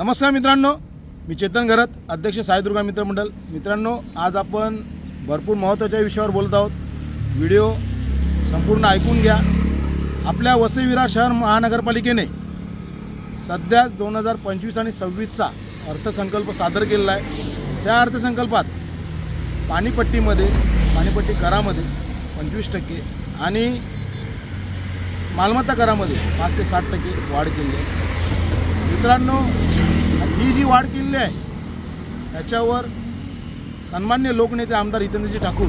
नमस्कार मित्रांनो मी चेतन घरत अध्यक्ष साईदुर्गा मित्रमंडळ मित्रांनो आज आपण भरपूर महत्त्वाच्या विषयावर बोलत आहोत. व्हिडिओ संपूर्ण ऐकून घ्या. आपल्या वसईविरा शहर महानगरपालिकेने सध्या दोन हजार पंचवीस आणि सव्वीसचा अर्थसंकल्प सादर केलेला आहे. त्या अर्थसंकल्पात पाणीपट्टीमध्ये पाणीपट्टी करामध्ये पंचवीस टक्के आणि मालमत्ता करामध्ये पाच ते साठ टक्के वाढ केली आहे. मित्रांनो ही जी वाढ केलेली आहे त्याच्यावर सन्मान्य लोकनेते आमदार हितेंद्रजी ठाकूर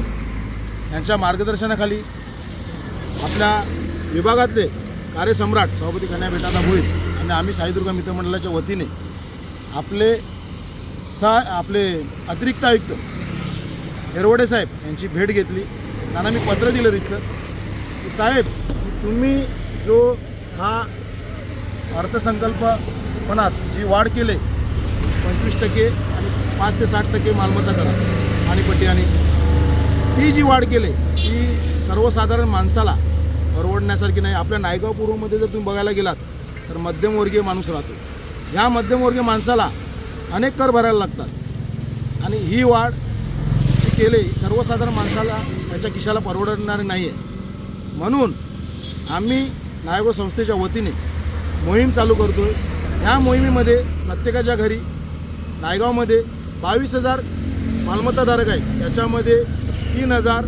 यांच्या मार्गदर्शनाखाली आपल्या विभागातले कार्यसम्राट सभापती कन्या भेटाला होईल आणि आम्ही साईदुर्गा मित्रमंडळाच्या वतीने आपले सा आपले अतिरिक्त आयुक्त हेरवडे साहेब यांची भेट घेतली. त्यांना मी पत्र दिलं रितसर की साहेब की तुम्ही जो हा अर्थसंकल्पपणात जी वाढ केले पंचवीस टक्के आणि पाच ते साठ टक्के मालमत्ता करा. पाणीपट्टी आणि. ती जी वाढ केली ती सर्वसाधारण माणसाला परवडण्यासारखी नाही. आपल्या नायगाव पूर्वमध्ये जर तुम्ही बघायला गेलात तर मध्यमवर्गीय माणूस राहतो. ह्या मध्यमवर्गीय माणसाला अनेक कर भरायला लागतात. आणि ही वाढ जी केले सर्वसाधारण माणसाला त्याच्या खिशाला परवडणारी नाही आहे म्हणून आम्ही नायगाव संस्थेच्या वतीने मोहीम चालू करतो आहे ह्या मोहिमेमध्ये प्रत्येकाच्या घरी नायगावमध्ये बावीस हजार मालमत्ताधारक आहेत. त्याच्यामध्ये तीन हजार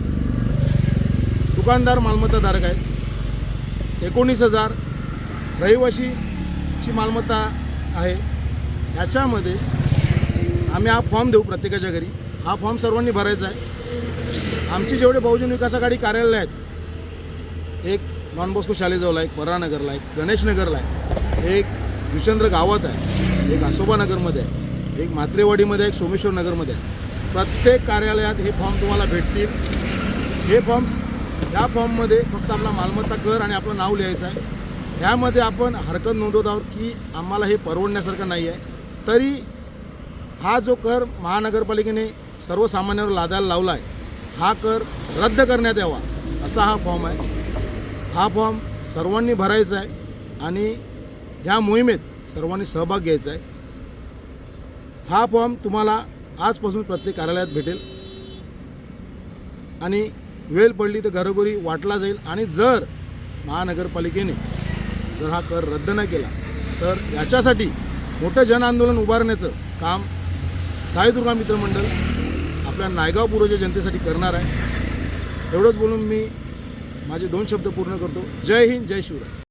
दुकानदार मालमत्ताधारक आहेत. एकोणीस हजार रहिवाशीची मालमत्ता आहे. याच्यामध्ये आम्ही हा फॉर्म देऊ प्रत्येकाच्या घरी. हा फॉर्म सर्वांनी भरायचा आहे. आमची जेवढे बहुजन विकास आघाडी कार्यालय आहेत एक नॉन बॉस्को शाळेजवळ आहे एक परानगरला आहे एक गणेशनगरला आहे एक विचंद्र गावात आहे एक आसोबानगरमध्ये आहे. एक मात्रेवाडीमध्ये आहे, एक सोमेश्वर नगरमध्ये. आहे प्रत्येक कार्यालयात हे फॉर्म तुम्हाला भेटतील. हे फॉर्म्स या फॉर्ममध्ये फक्त आपला मालमत्ता कर आणि आपलं नाव लिहायचं आहे. ह्यामध्ये आपण हरकत नोंदवत आहोत की आम्हाला हे परवडण्यासारखं नाही आहे. तरी हा जो कर महानगरपालिकेने सर्वसामान्यांवर लादायला लावला आहे हा कर रद्द करण्यात यावा असा हा फॉर्म आहे. हा फॉर्म सर्वांनी भरायचा आहे आणि ह्या मोहिमेत सर्वांनी सहभाग घ्यायचा आहे. हा फॉर्म तुम्हाला आजपासून प्रत्येक कार्यालयात भेटेल. आणि वेळ पडली तर घरोघरी वाटला जाईल. आणि जर महानगरपालिकेने जर हा कर रद्द नाही केला तर याच्यासाठी मोठं जनआंदोलन उभारण्याचं काम साईदुर्गा मित्रमंडळ आपल्या नायगाव पूर्वच्या जनतेसाठी करणार आहे. एवढंच बोलून मी माझे दोन शब्द पूर्ण करतो. जय हिंद जय शिवराय.